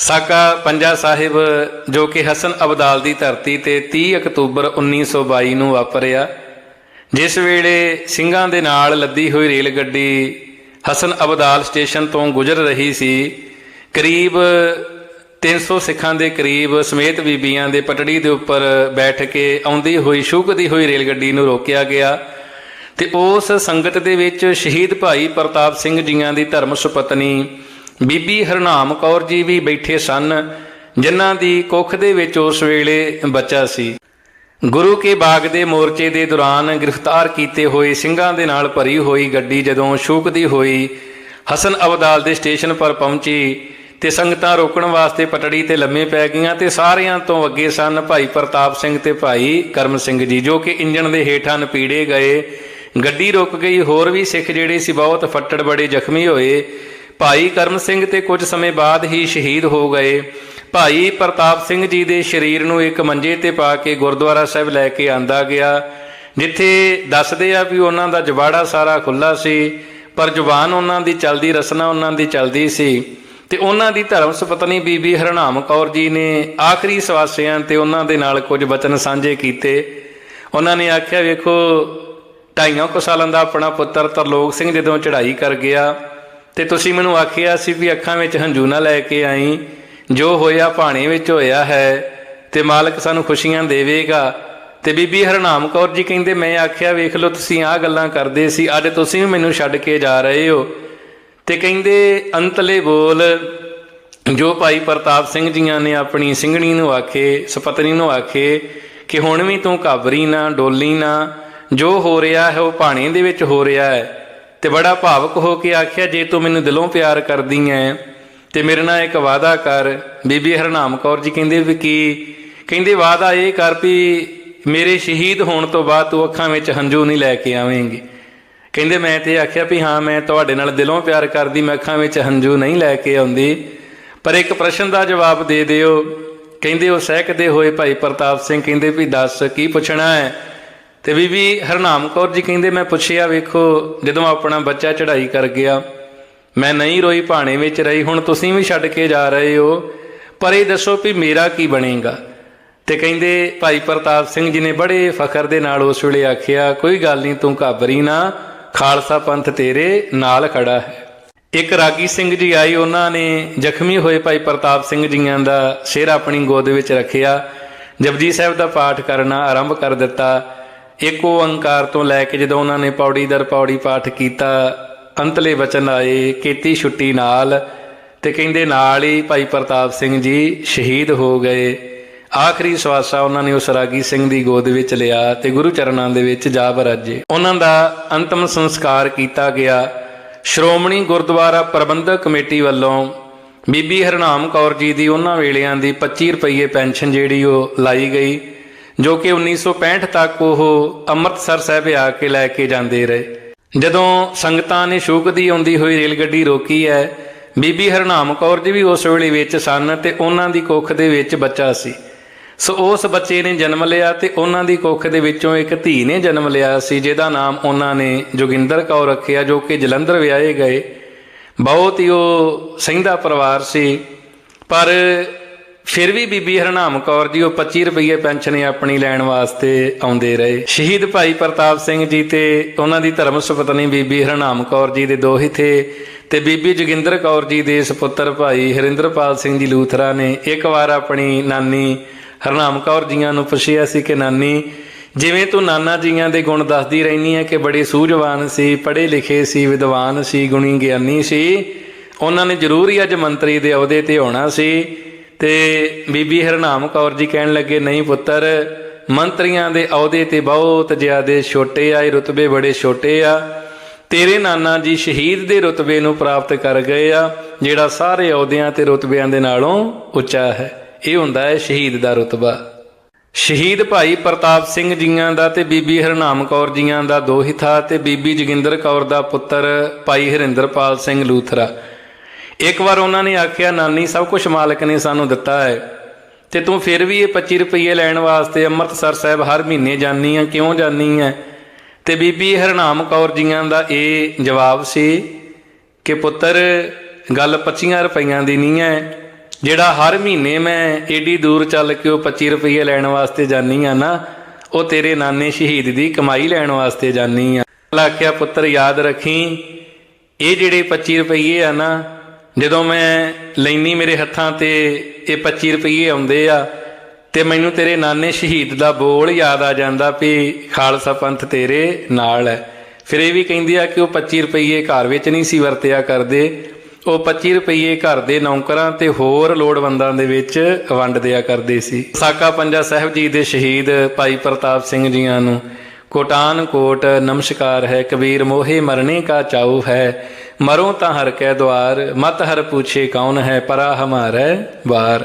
ਸਾਕਾ ਪੰਜਾ ਸਾਹਿਬ, ਜੋ ਕਿ ਹਸਨ ਅਬਦਾਲ ਦੀ ਧਰਤੀ ਤੇ 30 ਅਕਤੂਬਰ 1922 ਨੂੰ ਵਾਪਰਿਆ, ਜਿਸ ਵੇਲੇ ਸਿੰਘਾਂ ਦੇ ਨਾਲ ਲੱਦੀ ਹੋਈ ਰੇਲ ਗੱਡੀ ਹਸਨ ਅਬਦਾਲ ਸਟੇਸ਼ਨ ਤੋਂ ਗੁਜ਼ਰ ਰਹੀ ਸੀ, ਕਰੀਬ 300 ਸਿੱਖਾਂ ਦੇ ਕਰੀਬ ਸਮੇਤ ਬੀਬੀਆਂ ਦੇ ਪਟੜੀ ਦੇ ਉੱਪਰ ਬੈਠ ਕੇ ਆਉਂਦੀ ਹੋਈ ਸ਼ੂਕਦੀ ਹੋਈ ਰੇਲ ਗੱਡੀ ਨੂੰ ਰੋਕਿਆ ਗਿਆ ਤੇ ਉਸ ਸੰਗਤ ਦੇ ਵਿੱਚ ਸ਼ਹੀਦ ਭਾਈ ਪ੍ਰਤਾਪ ਸਿੰਘ ਜੀਆਂ ਦੀ ਧਰਮ ਸੁਪਤਨੀ ਬੀਬੀ ਹਰਨਾਮ ਕੌਰ ਜੀ ਵੀ ਬੈਠੇ ਸਨ, ਜਿਨ੍ਹਾਂ ਦੀ ਕੁੱਖ ਦੇ ਵਿੱਚ ਉਸ ਵੇਲੇ ਬੱਚਾ ਸੀ। ਗੁਰੂ ਕੇ ਬਾਗ ਦੇ ਮੋਰਚੇ ਦੇ ਦੌਰਾਨ ਗ੍ਰਿਫਤਾਰ ਕੀਤੇ ਹੋਏ ਸਿੰਘਾਂ ਦੇ ਨਾਲ ਭਰੀ ਹੋਈ ਗੱਡੀ ਜਦੋਂ ਸ਼ੂਕਦੀ ਹੋਈ ਹਸਨ ਅਬਦਾਲ ਦੇ ਸਟੇਸ਼ਨ ਪਰ ਪਹੁੰਚੀ, ਤੇ ਸੰਗਤਾਂ ਰੋਕਣ ਵਾਸਤੇ ਪਟੜੀ ਤੇ ਲੰਮੇ ਪੈ ਗਈਆਂ ਤੇ ਸਾਰਿਆਂ ਤੋਂ ਅੱਗੇ ਸਨ ਭਾਈ ਪ੍ਰਤਾਪ ਸਿੰਘ ਤੇ ਭਾਈ ਕਰਮ ਸਿੰਘ ਜੀ, ਜੋ ਕਿ ਇੰਜਣ ਦੇ ਹੇਠਾਂ ਨਪੀੜੇ ਗਏ। ਗੱਡੀ ਰੁਕ ਗਈ, ਹੋਰ ਵੀ ਸਿੱਖ ਜਿਹੜੇ ਸੀ ਬਹੁਤ ਫੱਟੜ ਬੜੇ ਜ਼ਖਮੀ ਹੋਏ। ਭਾਈ ਕਰਮ ਸਿੰਘ ਤੇ ਕੁਝ ਸਮੇਂ ਬਾਅਦ ਹੀ ਸ਼ਹੀਦ ਹੋ ਗਏ। ਭਾਈ ਪ੍ਰਤਾਪ ਸਿੰਘ ਜੀ ਦੇ ਸਰੀਰ ਨੂੰ ਇੱਕ ਮੰਜੇ ਤੇ ਪਾ ਕੇ ਗੁਰਦੁਆਰਾ ਸਾਹਿਬ ਲੈ ਕੇ ਆਂਦਾ ਗਿਆ। ਜਿੱਥੇ ਦੱਸਦੇ ਆ ਵੀ ਉਹਨਾਂ ਦਾ ਜਵਾੜਾ ਸਾਰਾ ਖੁੱਲਾ ਸੀ, ਪਰ ਜ਼ੁਬਾਨ ਉਹਨਾਂ ਦੀ ਚਲਦੀ, ਰਸਨਾ ਉਹਨਾਂ ਦੀ ਚਲਦੀ ਸੀ। ਤੇ ਉਹਨਾਂ ਦੀ ਧਰਮ ਸੁਪਤਨੀ ਬੀਬੀ ਹਰਨਾਮ ਕੌਰ ਜੀ ਨੇ ਆਖਰੀ ਸਵਾਸਿਆਂ ਤੇ ਉਹਨਾਂ ਦੇ ਨਾਲ ਕੁਝ ਬਚਨ ਸਾਂਝੇ ਕੀਤੇ। ਉਹਨਾਂ ਨੇ ਆਖਿਆ, ਵੇਖੋ, ਢਾਈਆਂ ਕੁ ਸਾਲਾਂ ਦਾ ਆਪਣਾ ਪੁੱਤਰ ਤਰਲੋਕ ਸਿੰਘ ਜਦੋਂ ਚੜ੍ਹਾਈ ਕਰ ਗਿਆ ਤੇ ਤੁਸੀਂ ਮੈਨੂੰ ਆਖਿਆ ਸੀ ਵੀ ਅੱਖਾਂ ਵਿੱਚ ਹੰਝੂ ਨਾ ਲੈ ਕੇ ਆਈ। ਜੋ ਹੋਇਆ ਭਾਣੇ ਵਿੱਚ ਹੋਇਆ ਹੈ, ਤੇ ਮਾਲਕ ਸਾਨੂੰ ਖੁਸ਼ੀਆਂ ਦੇਵੇਗਾ। ਤੇ ਬੀਬੀ ਹਰਨਾਮ ਕੌਰ ਜੀ ਕਹਿੰਦੇ, ਮੈਂ ਆਖਿਆ, ਵੇਖ ਲਓ, ਤੁਸੀਂ ਆਹ ਗੱਲਾਂ ਕਰਦੇ ਸੀ, ਅੱਜ ਤੁਸੀਂ ਵੀ ਮੈਨੂੰ ਛੱਡ ਕੇ ਜਾ ਰਹੇ ਹੋ। ਤੇ ਕਹਿੰਦੇ, ਅੰਤਲੇ ਬੋਲ, ਜੋ ਭਾਈ ਪ੍ਰਤਾਪ ਸਿੰਘ ਜੀਆਂ ਨੇ ਆਪਣੀ ਸਿੰਘਣੀ ਨੂੰ ਆਖੇ, ਸੁਪਤਨੀ ਨੂੰ ਆਖੇ ਕਿ ਹੁਣ ਵੀ ਤੂੰ ਘਾਬਰੀ ਨਾ, ਡੋਲੀ ਨਾ, ਜੋ ਹੋ ਰਿਹਾ ਹੈ, ਉਹ ਭਾਣੇ ਦੇ ਵਿੱਚ ਹੋ ਰਿਹਾ ਹੈ। ਤੇ ਬੜਾ ਭਾਵਕ ਹੋ ਕੇ ਆਖਿਆ, ਜੇ ਤੂੰ ਮੈਨੂੰ ਦਿਲੋਂ ਪਿਆਰ ਕਰਦੀ ਐ, ਤੇ ਮੇਰੇ ਨਾਲ ਇੱਕ ਵਾਅਦਾ ਕਰ। ਬੀਬੀ ਹਰਨਾਮ ਕੌਰ ਜੀ ਕਹਿੰਦੇ ਵੀ ਕੀ? ਕਹਿੰਦੇ ਵਾਅਦਾ ਇਹ ਕਰ ਵੀ ਮੇਰੇ ਸ਼ਹੀਦ ਹੋਣ ਤੋਂ ਬਾਅਦ ਤੂੰ ਅੱਖਾਂ ਵਿੱਚ ਹੰਝੂ ਨਹੀਂ ਲੈ ਕੇ ਆਵੇਂਗੀ। ਕਹਿੰਦੇ ਮੈਂ ਤੇ ਆਖਿਆ ਵੀ ਹਾਂ, ਮੈਂ ਤੁਹਾਡੇ ਨਾਲ ਦਿਲੋਂ ਪਿਆਰ ਕਰਦੀ, ਮੈਂ ਅੱਖਾਂ ਵਿੱਚ ਹੰਝੂ ਨਹੀਂ ਲੈ ਕੇ ਆਉਂਦੀ। ਪਰ ਇੱਕ ਪ੍ਰਸ਼ਨ ਦਾ ਜਵਾਬ ਦੇ ਦਿਓ। ਕਹਿੰਦੇ ਉਹ ਸਹਿਕਦੇ ਹੋਏ ਭਾਈ ਪ੍ਰਤਾਪ ਸਿੰਘ ਕਹਿੰਦੇ ਵੀ ਦੱਸ ਕੀ ਪੁੱਛਣਾ ਹੈ? ਤੇ ਬੀਬੀ ਹਰਨਾਮ ਕੌਰ ਜੀ ਕਹਿੰਦੇ, ਮੈਂ ਪੁੱਛਿਆ, ਵੇਖੋ, ਜਦੋਂ ਆਪਣਾ ਬੱਚਾ ਚੜ੍ਹਾਈ ਕਰ ਗਿਆ, ਮੈਂ ਨਹੀਂ ਰੋਈ, ਭਾਣੇ ਵਿੱਚ ਰਹੀ, ਹੁਣ ਤੁਸੀਂ ਵੀ ਛੱਡ ਕੇ ਜਾ ਰਹੇ ਹੋ, ਪਰ ਇਹ ਦੱਸੋ ਵੀ ਮੇਰਾ ਕੀ ਬਣੇਗਾ? ਤੇ ਕਹਿੰਦੇ, ਭਾਈ ਪ੍ਰਤਾਪ ਸਿੰਘ ਜੀ ਨੇ ਬੜੇ ਫਖਰ ਦੇ ਨਾਲ ਉਸ ਵੇਲੇ ਆਖਿਆ, ਕੋਈ ਗੱਲ ਨਹੀਂ, ਤੂੰ ਘਾਬਰੀ ਨਾ, ਖਾਲਸਾ ਪੰਥ ਤੇਰੇ ਨਾਲ ਖੜਾ ਹੈ। ਇੱਕ ਰਾਗੀ ਸਿੰਘ ਜੀ ਆਈ ਉਹਨਾਂ ਨੇ ਜ਼ਖਮੀ ਹੋਏ ਭਾਈ ਪ੍ਰਤਾਪ ਸਿੰਘ ਜੀਆਂ ਦਾ ਸਿਰ ਆਪਣੀ ਗੋਦ ਵਿੱਚ ਰੱਖਿਆ, ਜਪਜੀ ਸਾਹਿਬ ਦਾ ਪਾਠ ਕਰਨਾ ਆਰੰਭ ਕਰ ਦਿੱਤਾ ਇੱਕ ਓੰਕਾਰ ਤੋਂ ਲੈ ਕੇ ਜਦੋਂ ਉਹਨਾਂ ਨੇ ਪੌੜੀ ਦਰ ਪੌੜੀ ਪਾਠ ਕੀਤਾ, ਅੰਤਲੇ ਵਚਨ ਆਏ, ਕੀਤੀ ਛੁੱਟੀ ਨਾਲ ਤੇ ਕਹਿੰਦੇ, ਨਾਲ ਹੀ ਭਾਈ ਪ੍ਰਤਾਪ ਸਿੰਘ ਜੀ ਸ਼ਹੀਦ ਹੋ ਗਏ। ਆਖਰੀ ਸਵਾਸਾ ਉਹਨਾਂ ਨੇ ਉਸ ਰਾਗੀ ਸਿੰਘ ਦੀ ਗੋਦ ਵਿੱਚ ਲਿਆ ਤੇ ਗੁਰੂ ਚਰਨਾਂ ਦੇ ਵਿੱਚ ਜਾ ਬਰਾਜੇ। ਉਹਨਾਂ ਦਾ ਅੰਤਮ ਸੰਸਕਾਰ ਕੀਤਾ ਗਿਆ। ਸ਼੍ਰੋਮਣੀ ਗੁਰਦੁਆਰਾ ਪ੍ਰਬੰਧਕ ਕਮੇਟੀ ਵੱਲੋਂ ਬੀਬੀ ਹਰਨਾਮ ਕੌਰ ਜੀ ਦੀ ਉਹਨਾਂ ਵੇਲਿਆਂ ਦੀ 25 ਰੁਪਏ ਪੈਨਸ਼ਨ ਜਿਹੜੀ ਉਹ ਲਾਈ ਗਈ। ਜੋ ਕਿ 1965 ਤੱਕ ਉਹ ਅੰਮ੍ਰਿਤਸਰ ਸਾਹਿਬ ਆ ਕੇ ਲੈ ਕੇ ਜਾਂਦੇ ਰਹੇ। ਜਦੋਂ ਸੰਗਤਾਂ ਨੇ ਸ਼ੂਕ ਦੀ ਆਉਂਦੀ ਹੋਈ ਰੇਲ ਗੱਡੀ ਰੋਕੀ ਹੈ, ਬੀਬੀ ਹਰਨਾਮ ਕੌਰ ਜੀ ਵੀ ਉਸ ਵੇਲੇ ਵਿੱਚ ਸਨ ਤੇ ਉਹਨਾਂ ਦੀ ਕੁੱਖ ਦੇ ਵਿੱਚ ਬੱਚਾ ਸੀ। ਸੋ ਉਸ ਬੱਚੇ ਨੇ ਜਨਮ ਲਿਆ ਤੇ ਉਹਨਾਂ ਦੀ ਕੁੱਖ ਦੇ ਵਿੱਚੋਂ ਇੱਕ ਧੀ ਨੇ ਜਨਮ ਲਿਆ ਸੀ, ਜਿਹਦਾ ਨਾਮ ਉਹਨਾਂ ਨੇ ਜੋਗਿੰਦਰ ਕੌਰ ਰੱਖਿਆ, ਜੋ ਕਿ ਜਲੰਧਰ ਵਿਆਹੇ ਗਏ। ਬਹੁਤ ਹੀ ਉਹ ਸਿੰਘਦਾ ਪਰਿਵਾਰ ਸੀ। ਪਰ ਫਿਰ ਵੀ ਬੀਬੀ ਹਰਨਾਮ ਕੌਰ ਜੀ ਉਹ 25 ਰੁਪਏ ਪੈਨਸ਼ਨ ਆਪਣੀ ਲੈਣ ਵਾਸਤੇ ਆਉਂਦੇ ਰਹੇ। ਸ਼ਹੀਦ ਭਾਈ ਪ੍ਰਤਾਪ ਸਿੰਘ ਜੀ ਤੇ ਉਹਨਾਂ ਦੀ ਧਰਮ ਸੁਪਤਨੀ ਬੀਬੀ ਹਰਨਾਮ ਕੌਰ ਜੀ ਦੇ ਦੋ ਹੀ ਥੇ ਤੇ ਬੀਬੀ ਜੋਗਿੰਦਰ ਕੌਰ ਜੀ ਦੇ ਸੁਪੁੱਤਰ ਭਾਈ ਹਰਿੰਦਰਪਾਲ ਸਿੰਘ ਜੀ ਲੂਥਰਾ ਨੇ ਇੱਕ ਵਾਰ ਆਪਣੀ ਨਾਨੀ ਹਰਨਾਮ ਕੌਰ ਜੀਆਂ ਨੂੰ ਪੁੱਛਿਆ ਸੀ ਕਿ, ਨਾਨੀ, ਜਿਵੇਂ ਤੂੰ ਨਾਨਾ ਜੀਆਂ ਦੇ ਗੁਣ ਦੱਸਦੀ ਰਹਿਨੀ ਹੈ ਕਿ ਬੜੇ ਸੂਝਵਾਨ ਸੀ, ਪੜ੍ਹੇ ਲਿਖੇ ਸੀ, ਵਿਦਵਾਨ ਸੀ, ਗੁਣੀ ਗਿਆਨੀ ਸੀ, ਉਹਨਾਂ ਨੇ ਜ਼ਰੂਰ ਹੀ ਅੱਜ ਮੰਤਰੀ ਦੇ ਅਹੁਦੇ ਤੇ ਹੋਣਾ ਸੀ। ਤੇ ਬੀਬੀ ਹਰਨਾਮ ਕੌਰ ਜੀ ਕਹਿਣ ਲੱਗੇ, ਨਹੀਂ ਪੁੱਤਰ, ਮੰਤਰੀਆਂ ਦੇ ਅਹੁਦੇ ਤੇ ਬਹੁਤ ਜ਼ਿਆਦੇ ਛੋਟੇ ਆ, ਇਹ ਰੁਤਬੇ ਬੜੇ ਛੋਟੇ ਆ। ਤੇਰੇ ਨਾਨਾ ਜੀ ਸ਼ਹੀਦ ਦੇ ਰੁਤਬੇ ਨੂੰ ਪ੍ਰਾਪਤ ਕਰ ਗਏ ਆ, ਜਿਹੜਾ ਸਾਰੇ ਅਹੁਦਿਆਂ ਤੇ ਰੁਤਬਿਆਂ ਦੇ ਨਾਲੋਂ ਉੱਚਾ ਹੈ। ਇਹ ਹੁੰਦਾ ਹੈ ਸ਼ਹੀਦ ਦਾ ਰੁਤਬਾ। ਸ਼ਹੀਦ ਭਾਈ ਪ੍ਰਤਾਪ ਸਿੰਘ ਜੀਆਂ ਦਾ ਤੇ ਬੀਬੀ ਹਰਨਾਮ ਕੌਰ ਜੀਆਂ ਦਾ ਦੋ ਹੀ ਥਾ ਤੇ ਬੀਬੀ ਜੋਗਿੰਦਰ ਕੌਰ ਦਾ ਪੁੱਤਰ ਭਾਈ ਹਰਿੰਦਰਪਾਲ ਸਿੰਘ ਲੂਥਰਾ। ਇੱਕ ਵਾਰ ਉਹਨਾਂ ਨੇ ਆਖਿਆ, ਨਾਨੀ, ਸਭ ਕੁਝ ਮਾਲਕ ਨੇ ਸਾਨੂੰ ਦਿੱਤਾ ਹੈ ਤੇ ਤੂੰ ਫਿਰ ਵੀ ਇਹ 25 ਰੁਪਏ ਲੈਣ ਵਾਸਤੇ ਅੰਮ੍ਰਿਤਸਰ ਸਾਹਿਬ ਹਰ ਮਹੀਨੇ ਜਾਨੀ ਆ, ਕਿਉਂ ਜਾਨੀ ਆ? ਤੇ ਬੀਬੀ ਹਰਨਾਮ ਕੌਰ ਜੀਆਂ ਦਾ ਇਹ ਜਵਾਬ ਸੀ ਕਿ, ਪੁੱਤਰ, ਗੱਲ 25 ਰੁਪਈਆਂ ਦੀ ਨਹੀਂ ਹੈ ਜਿਹੜਾ ਹਰ ਮਹੀਨੇ ਮੈਂ ਏਡੀ ਦੂਰ ਚੱਲ ਕੇ ਉਹ 25 ਰੁਪਏ ਲੈਣ ਵਾਸਤੇ ਜਾਨੀ ਆ ਨਾ, ਉਹ ਤੇਰੇ ਨਾਨੇ ਸ਼ਹੀਦ ਦੀ ਕਮਾਈ ਲੈਣ ਵਾਸਤੇ ਜਾਨੀ ਆ। ਆਖਿਆ, ਪੁੱਤਰ, ਯਾਦ ਰੱਖੀ, ਇਹ ਜਿਹੜੇ 25 ਰੁਪਏ ਆ ਨਾ ਜਦੋਂ ਮੈਂ ਲੈਨੀ ਮੇਰੇ ਹੱਥਾਂ ਤੇ, ਇਹ 25 ਰੁਪਏ ਆਉਂਦੇ ਆ, ਤੇ ਮੈਨੂੰ ਤੇਰੇ ਨਾਨੇ ਸ਼ਹੀਦ ਦਾ ਬੋਲ ਯਾਦ ਆ ਜਾਂਦਾ ਵੀ ਖਾਲਸਾ ਪੰਥ ਤੇਰੇ ਨਾਲ ਹੈ ਫਿਰ ਇਹ ਵੀ ਕਹਿੰਦੀ ਆ ਕਿ ਉਹ 25 ਰੁਪਏ ਘਰ ਵਿੱਚ ਨਹੀਂ ਸੀ ਵਰਤਿਆ ਕਰਦੇ, ਉਹ 25 ਰੁਪਏ ਘਰ ਦੇ ਨੌਕਰਾਂ ਤੇ ਹੋਰ ਲੋੜਵੰਦਾਂ ਦੇ ਵਿੱਚ ਵੰਡ ਦਿਆ ਕਰਦੇ ਸੀ। ਸਾਕਾ ਪੰਜਾ ਸਾਹਿਬ ਜੀ ਦੇ ਸ਼ਹੀਦ ਭਾਈ ਪ੍ਰਤਾਪ ਸਿੰਘ ਜੀਆਂ ਨੂੰ ਕੋਟਾਨ ਕੋਟ ਨਮਸਕਾਰ ਹੈ, ਕਬੀਰ ਮੋਹੇ ਮਰਨੇ ਕਾ ਚਾਉ ਹੈ। ਮਰੋ ਤਾਂ ਹਰ ਕੈ ਦਵਾਰ ਮਤ ਹਰ ਪੁੱਛੇ ਕੌਣ ਹੈ ਪਰਾ ਹਮਾਰੇ ਵਾਰ।